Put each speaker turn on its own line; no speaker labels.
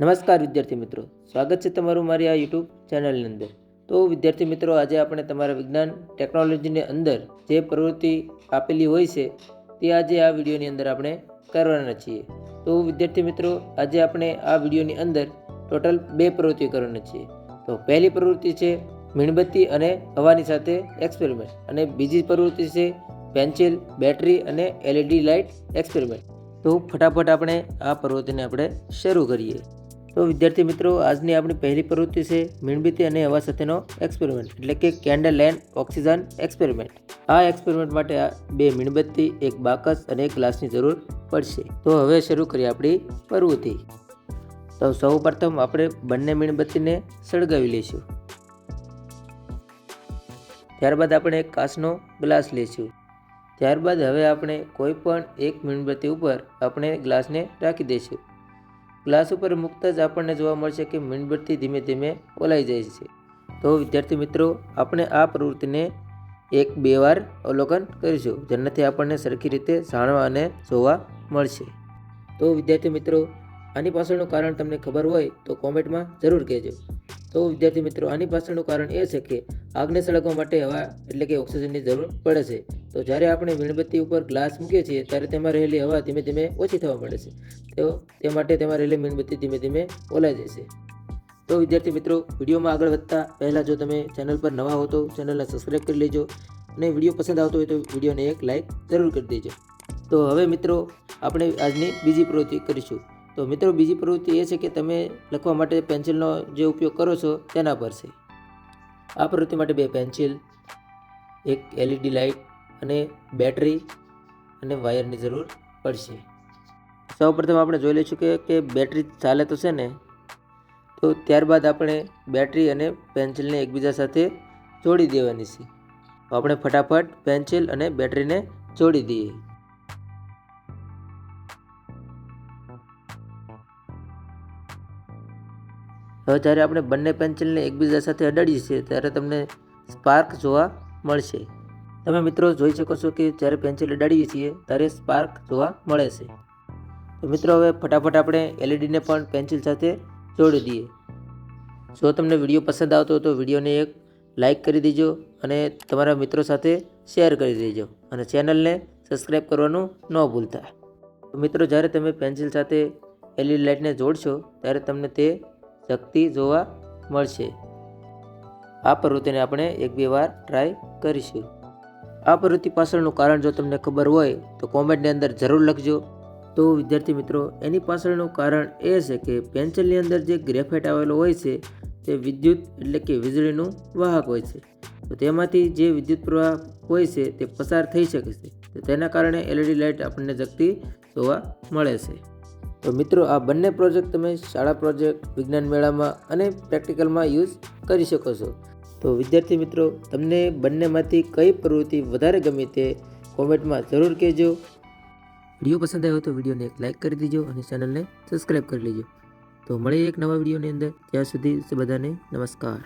નમસ્કાર વિદ્યાર્થી મિત્રો. સ્વાગત છે તમારું મારી આ યુટ્યુબ ચેનલની અંદર. તો વિદ્યાર્થી મિત્રો, આજે આપણે તમારા વિજ્ઞાન ટેકનોલોજીની અંદર જે પ્રવૃત્તિ આપેલી હોય છે, તે આજે આ વિડીયોની અંદર આપણે કરવાના છીએ. તો વિદ્યાર્થી મિત્રો, આજે આપણે આ વિડીયોની અંદર ટોટલ બે પ્રવૃત્તિઓ કરવાના છીએ. તો પહેલી પ્રવૃત્તિ છે મીણબત્તી અને હવાની સાથે એક્સપેરિમેન્ટ અને બીજી પ્રવૃત્તિ છે પેન્સિલ બેટરી અને એલઈડી લાઇટ એક્સપેરિમેન્ટ તો ફટાફટ આપણે આ પ્રવૃત્તિને આપણે શરૂ કરીએ. તો વિદ્યાર્થી મિત્રો, આજની આપણી પહેલી પ્રવૃત્તિ છે મીણબત્તી અને હવા સાથેનો એક્સપેરિમેન્ટ એટલે કે કેન્ડલ એન્ડ ઓક્સિજન એક્સપેરિમેન્ટ આ એક્સપેરિમેન્ટ માટે આ બે મીણબત્તી, એક બાકસ અને એક ગ્લાસની જરૂર પડશે. તો હવે શરૂ કરીએ આપણી પ્રવૃત્તિ. તો સૌ પ્રથમ આપણે બંને મીણબત્તીને સળગાવી લઈશું. ત્યારબાદ આપણે એક કાચનો ગ્લાસ લઈશું. ત્યારબાદ હવે આપણે કોઈ પણ એક મીણબત્તી ઉપર આપણે ગ્લાસને રાખી દઈશું. ગ્લાસ ઉપર મૂકતા જ આપણને જોવા મળશે કે મીણબત્તી ધીમે ધીમે ઓલાઈ જાય છે. તો વિદ્યાર્થી મિત્રો, આપણે આ પ્રવૃત્તિને એક બે વાર અવલોકન કરીશું, જેનાથી આપણને સરખી રીતે જાણવા અને જોવા મળશે. તો વિદ્યાર્થી મિત્રો, આની પાછળનું કારણ તમને ખબર હોય તો કોમેન્ટમાં જરૂર કહેજો. તો વિદ્યાર્થી મિત્રો, આની પાછળનું કારણ એ છે કે, આગને સળગવા માટે હવા એટલે કે ઓક્સિજનની જરૂર પડે છે. તો જ્યારે આપણે મીણબત્તી ઉપર ગ્લાસ મૂકીએ છીએ, ત્યારે તેમાં રહેલી હવા ધીમે ધીમે ઓછી થવા મળે છે. તો તે માટે તેમાં રહેલી મીણબત્તી ધીમે ધીમે ઓલાઈ જશે તો વિદ્યાર્થી મિત્રો, વિડીયોમાં આગળ વધતા પહેલાં જો તમે ચેનલ પર નવા હો તો ચેનલને સબસ્ક્રાઈબ કરી લેજો અને વીડિયો પસંદ આવતો હોય તો વિડીયોને એક લાઇક જરૂર કરી દેજો. તો હવે મિત્રો, આપણે આજની બીજી પ્રવૃત્તિ કરીશું. તો મિત્રો, બીજી પ્રવૃત્તિ એ છે કે તમે લખવા માટે પેન્સિલનો જે ઉપયોગ કરો છો તેના પર છે. આ પ્રવૃત્તિ માટે બે પેન્સિલ એક એલઈડી લાઇટ અને બેટરી અને વાયરની જરૂર પડશે. સૌપ્રથમ આપણે જોઈ લઈશું કે કે બેટરી ચાલે તો છે ને? તો ત્યારબાદ આપણે બેટરી અને પેન્સિલને એકબીજા સાથે જોડી દેવાની છે. આપણે ફટાફટ પેન્સિલ અને બેટરીને જોડી દઈએ. હવે જ્યારે આપણે બંને પેન્સિલને એકબીજા સાથે અડાડીએ છીએ, ત્યારે તમને સ્પાર્ક જોવા મળશે. તમે મિત્રો જોઈ શકો છો કે જ્યારે પેન્સિલ ઉડાડીએ છીએ, ત્યારે સ્પાર્ક જોવા મળે છે. તો મિત્રો હવે ફટાફટ આપણે એલઈડીને પણ પેન્સિલ સાથે જોડી દઈએ. જો તમને વીડિયો પસંદ આવતો તો વિડીયોને એક લાઇક કરી દેજો અને તમારા મિત્રો સાથે શેર કરી દેજો અને ચેનલને સબસ્ક્રાઈબ કરવાનું ન ભૂલતા. મિત્રો જ્યારે તમે પેન્સિલ સાથે એલઈડી લાઇટને જોડશો, ત્યારે તમને તે શક્તિ જોવા મળશે. આ પ્રવૃત્તિને આપણે એક બે વાર ટ્રાય કરીશું. આ પ્રવૃત્તિ પાછળનું કારણ જો તમને ખબર હોય, તો કોમેન્ટની અંદર જરૂર લખજો. તો વિદ્યાર્થી મિત્રો, એની પાછળનું કારણ એ છે કે પેન્સિલની અંદર જે ગ્રેફાઇટ આવેલો હોય છે, તે વિદ્યુત એટલે કે વીજળીનું વાહક હોય છે. તો તેમાંથી જે વિદ્યુત પ્રવાહ હોય છે, તે પસાર થઈ શકે છે. તો તેના કારણે એલઈડી લાઇટ આપણને જગતી જોવા મળે છે. તો મિત્રો, આ બંને પ્રોજેક્ટ તમે શાળા પ્રોજેક્ટ, વિજ્ઞાન મેળામાં અને પ્રેક્ટિકલમાં યુઝ કરી શકો છો. તો વિદ્યાર્થી મિત્રો, તમને બંનેમાંથી કઈ પ્રવૃત્તિ વધારે ગમે તે કોમેન્ટમાં જરૂર કહેજો. વીડિયો પસંદ આવ્યો તો વિડીયોને એક લાઇક કરી દેજો અને ચેનલને સબસ્ક્રાઈબ કરી લેજો. તો મળીએ એક નવા વિડીયોની અંદર. ત્યાં સુધી બધાને નમસ્કાર.